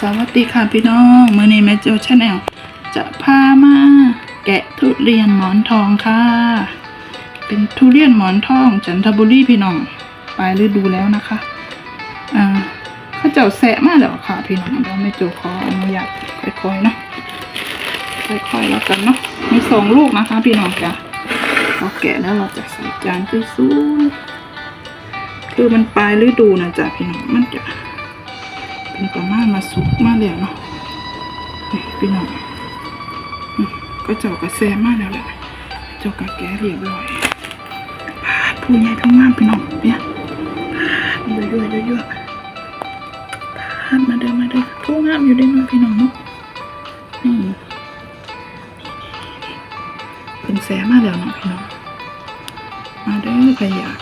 สวัสดีค่ะพี่น้องมือนี้แม่โจชาแนลจะพามาแกะทุเรียนหมอนทองค่ะ เป็นทุเรียนหมอนทองจันทบุรีพี่น้องปลายฤดูแล้วนะคะอ่าเขาเจ้าแสะมากแล้วค่ะพี่น้องเดี๋ยวแม่โจขออนุญาตค่อยๆเนาะค่อยๆแล้วกันเนาะมีสองลูกนะคะ พี่น้องจ้ะเราแกะแล้วเราจะใส่จานสวยๆคือมันปลายฤดูนะจ๊ะพี่น้องมันจะ เป็นประมามาสุกมาแล้วเนาะพี่น้องก็เจาะกระแซมาแล้วแหละเจาะกระแกเรียบร้อยผู้ใหญ่ทั้งงามพี่น้องเนี่ยพาดเยอะๆเยอะๆพาดมาเดินมาเดินผู้งามอยู่ได้น้อยพี่น้องเนาะนี่เป็นแซมาแล้วเนาะพี่น้องมาเด้อใครอยาก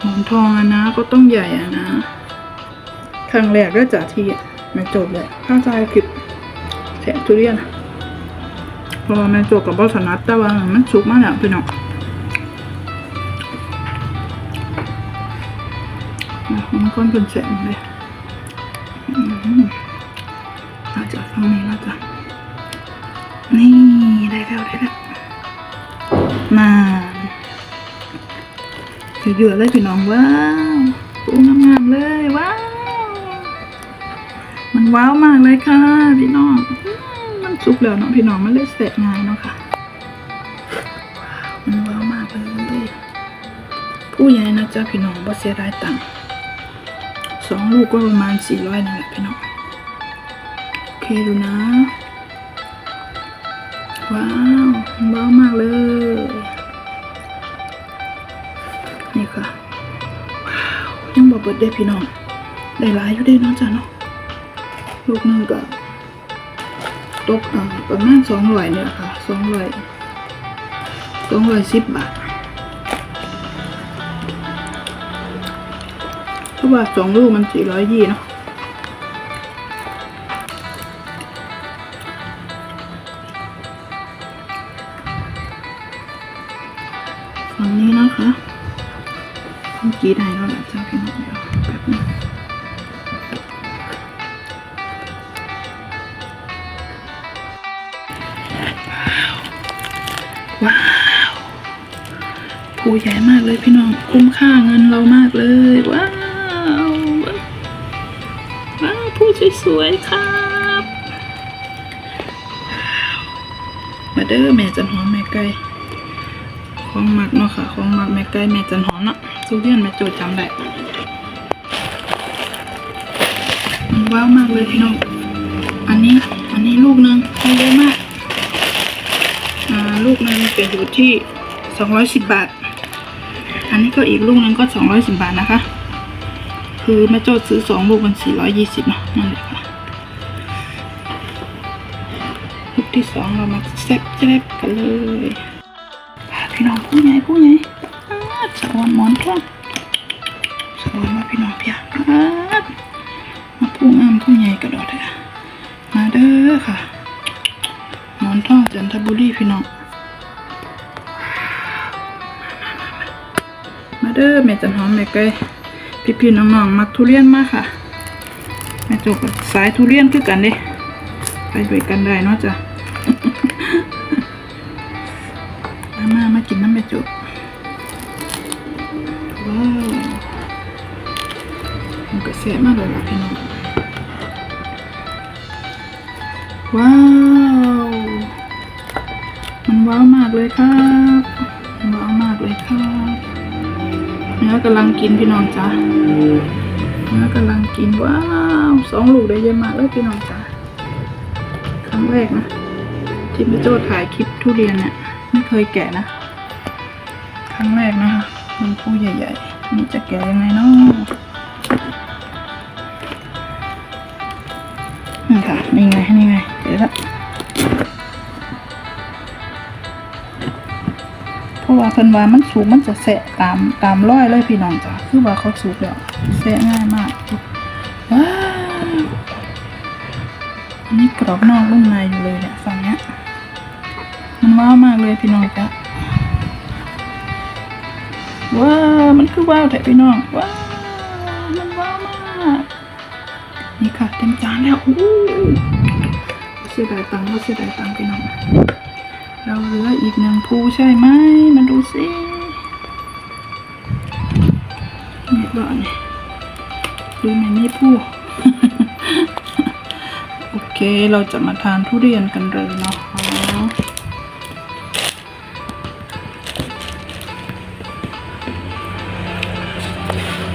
หอนทองอะนะก็ต้องใหญ่อะนะ รั้งแรกก็จากที่แม่จบเลยข้างใจคลิปแฉะทุเรียนเพราะว่าแม่จบกับบอสนัดแต่ว่ามันสุกมากแล้วพี่น้องมันก้อนเป็นแฉะเลยอาจจะฟังนี้แล้วจ้ะนี่ได้แล้วได้แล้วมาเยอะๆเลยพี่น้องว้าวปูงาม ว้าวมากเลยค่ะ พี่น้อง มันสุกแล้วเนาะพี่น้องมันเลยเสร็จง่ายเนาะค่ะ มันว้าวมากเลยผู้ใหญ่นะจ๊ะพี่น้องบ่เสียดายตังค์สองลูกก็ประมาณสี่ร้อยนั่นแหละพี่น้อง โอเคดูนะ ว้าวมันว้าวมากเลย นี่ค่ะ ว้าว ยังบอกเบิดได้พี่น้อง ได้หลายอยู่ได้เนาะจ้ะเนาะ ลูกนึงก็ตกประมาณสองร้อยเนี่ยค่ะสองร้อยสองร้อยสิบบาทเพราะว่าสองลูกมันสี่ร้อยยี่เนาะฝั่งนี้นะคะเมื่อกี้ได้แล้วแหละจ้าพี่น้องเดี๋ยวแป๊บนึง ว้าวผูใหญ่มากเลยพี่น้อง คุ้มค่าเงินเรามากเลย ว้าว ว้าวผู้สวยๆครับมาเด้อแม่จันหอมแม่ไก่ของมักเนาะค่ะของมักแม่ไก่แม่จันหอมเนาะทุเรียนแม่โจดจำได้ว้าวมากเลยพี่น้อง อันนี้ อันนี้ลูกหนึงให้เยอะมาก ลูกหนึงเป็นอยู่ที่สองร้อยสิบบาท อันนี้ก็อีกลูกนึงก็สองร้อยสิบบาทนะคะ คือแม่โจ้ซื้อสองลูกมันสี่ร้อยยี่สิบเนาะนั่นแหละค่ะลูกที่สองเรามาแซ่บแซ่บกันเลยพี่น้องผู้ใหญ่ผู้ใหญ่อ่าสวรรค์หมอนทองสวรรค์มาพี่น้องพี่อามาผู้งามผู้ใหญ่กระโดดเลยอะมาเด้อค่ะ หมอนทองจันทบุรีพี่น้อง มาเด้อแม่จันหอมแม่ไก่พี่ๆน้องๆมักทุเรียนมากค่ะแม่จบกับสายทุเรียนคือกันเด้ไปด้วยกันได้เนาะจ้ะมามามากินน้ำแม่จบว้าวมันก็เสียมากเลยล่ะพี่น้องว้าวมันว้าวมากเลยครับว้าวมากเลยครับ นื้อกำลังกินพี่น้องจ้าเนื้อกำลังกินว้าวสองลูกได้เยอะมากเลยพี่น้องจ้าครั้งแรกนะที่พี่โจถ่ายคลิปทุเรียนเนี่ยไม่เคยแกะนะ ครั้งแรกนะคะมันผู้ใหญ่ๆนี่จะแกะยังไงเนาะนี่ค่ะนี่ไงนี่ไงเดี๋ยวละ เพราะว่าเพิ่นว่ามันสูงมันจะแสะตามตามร้อยเลยพี่น้องจ้ะคือว่าเขาสูงแล้วแสะง่ายมากว้าอันนี้กรอบนอกนุ่มในอยู่เลยเนี่ยฝั่งเนี้ยมันว้าวมากเลยพี่น้องจ้ะว้าวมันคือว้าวแท้พี่น้องว้าวมันว้าวมากนี่ค่ะเต็มจานแล้วอู้เสียดายตังค์ก็เสียดายตังค์ไปหน่อย เราเหลืออีกหนึ่งภูใช่ไหมมาดูสินี่บ้านดูในนี้ภูโอเคเราจะมาทานทุเรียนกันเลยเนาะ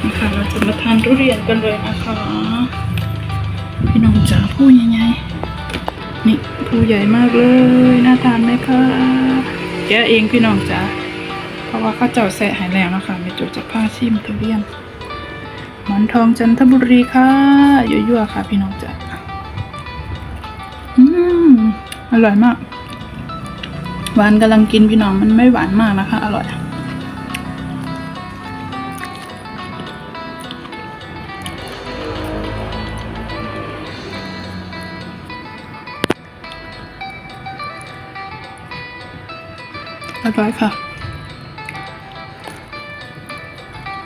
นี่ค่ะเราจะมาทานทุเรียนกันเลยนะคะ พี่น้องจ๋าผู้ใหญ่ๆนี่ ผู้ใหญ่มากเลย น่าทานไหมคะแกเองพี่น้องจ๋าเพราะว่าข้าเจ้าแสะหายแล้วนะคะไม่จบจะผ้าชิมตะเบียนหมอนทองจันทบุรีค่ะยั่วๆค่ะ พี่น้องจ๋าอืมอร่อยมาก หวานกำลังกินพี่น้องมันไม่หวานมากนะคะ อร่อย อร่อยค่ะ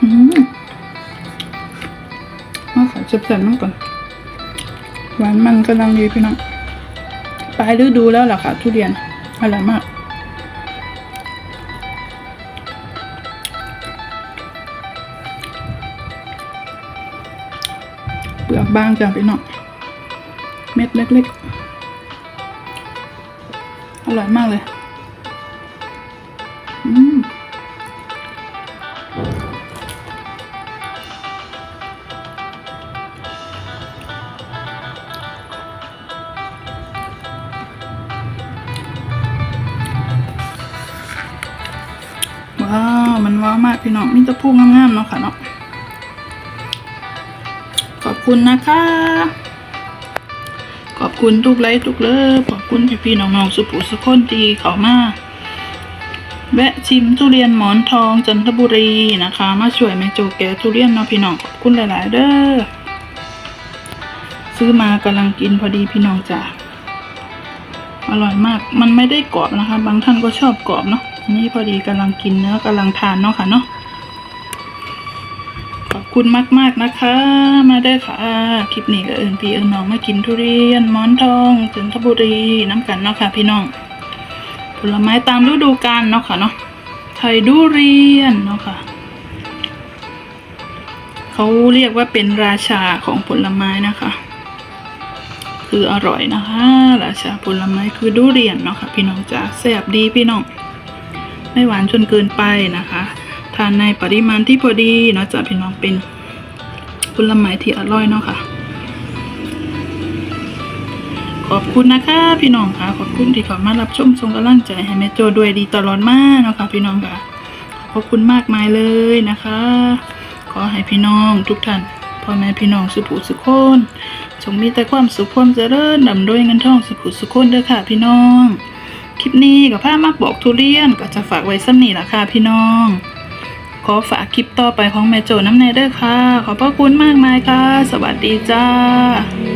อืมมาขอเจ็บแสบมากก่อน หวานมันกำลังดีพี่น้องปลายฤดูแล้วล่ะค่ะ ทุเรียนอร่อยมากเปลือกบางจังพี่น้องเม็ดเล็กๆ อร่อยมากเลย ว้าวมันว้าวมากพี่น้องมีตะพูงงามๆเนาะค่ะเนาะขอบคุณนะคะ ขอบคุณทุกไลค์ทุกเลิฟขอบคุณพี่ๆน้องๆสุภูสุคนตีเขามา แวะชิมทุเรียนหมอนทองจันทบุรีนะคะ มาช่วยแม่โจแกทุเรียนเนาะพี่น้องขอบคุณหลาย ๆ เด้อซื้อมากำลังกินพอดีพี่น้องจ้ะอร่อยมาก มันไม่ได้กรอบนะคะ บางท่านก็ชอบกรอบเนาะอันนี้พอดีกำลังกินเนื้อกำลังทานเนาะค่ะเนาะขอบคุณมากๆนะคะ มาได้ค่ะ คลิปนี้ก็เอิญพี่เอิญน้องมากินทุเรียนหมอนทองจันทบุรีน้ำกันเนาะค่ะพี่น้อง ลไม้ตามฤดูกาลเนาะค่ะเนาะไทยดูเรียนเนาะค่ะเขาเรียกว่าเป็นราชาของผลไม้นะคะ คืออร่อยนะคะ ราชาผลไม้คือดูเรียนเนาะค่ะพี่น้องจ๋าแซ่บดีพี่น้อง ไม่หวานจนเกินไปนะคะทานในปริมาณที่พอดีเนาะจ้ะพี่น้องเป็นผลไม้ที่อร่อยเนาะค่ะ ขอบคุณนะคะพี่น้องค่ะ ขอบคุณที่เข้ามารับชมทรงกำลังใจให้แม่โจด้วยดีตลอดมาเนาะค่ะพี่น้องค่ะ ขอบคุณมากมายเลยนะคะ ขอให้พี่น้องทุกท่านพ่อแม่พี่น้องสุภูสุขคนจงมีแต่ความสุขความเจริญดำด้วยเงินทองสุภูสุขคนเด้อค่ะ พี่น้อง คลิปนี้กับผ้ามักบอกทุเรียนก็จะฝากไว้ซ้ำนี่ละค่ะพี่น้อง ขอฝากคลิปต่อไปของแม่โจน้ำเนเด้อค่ะ ขอบพระคุณมากมายค่ะ สวัสดีจ้า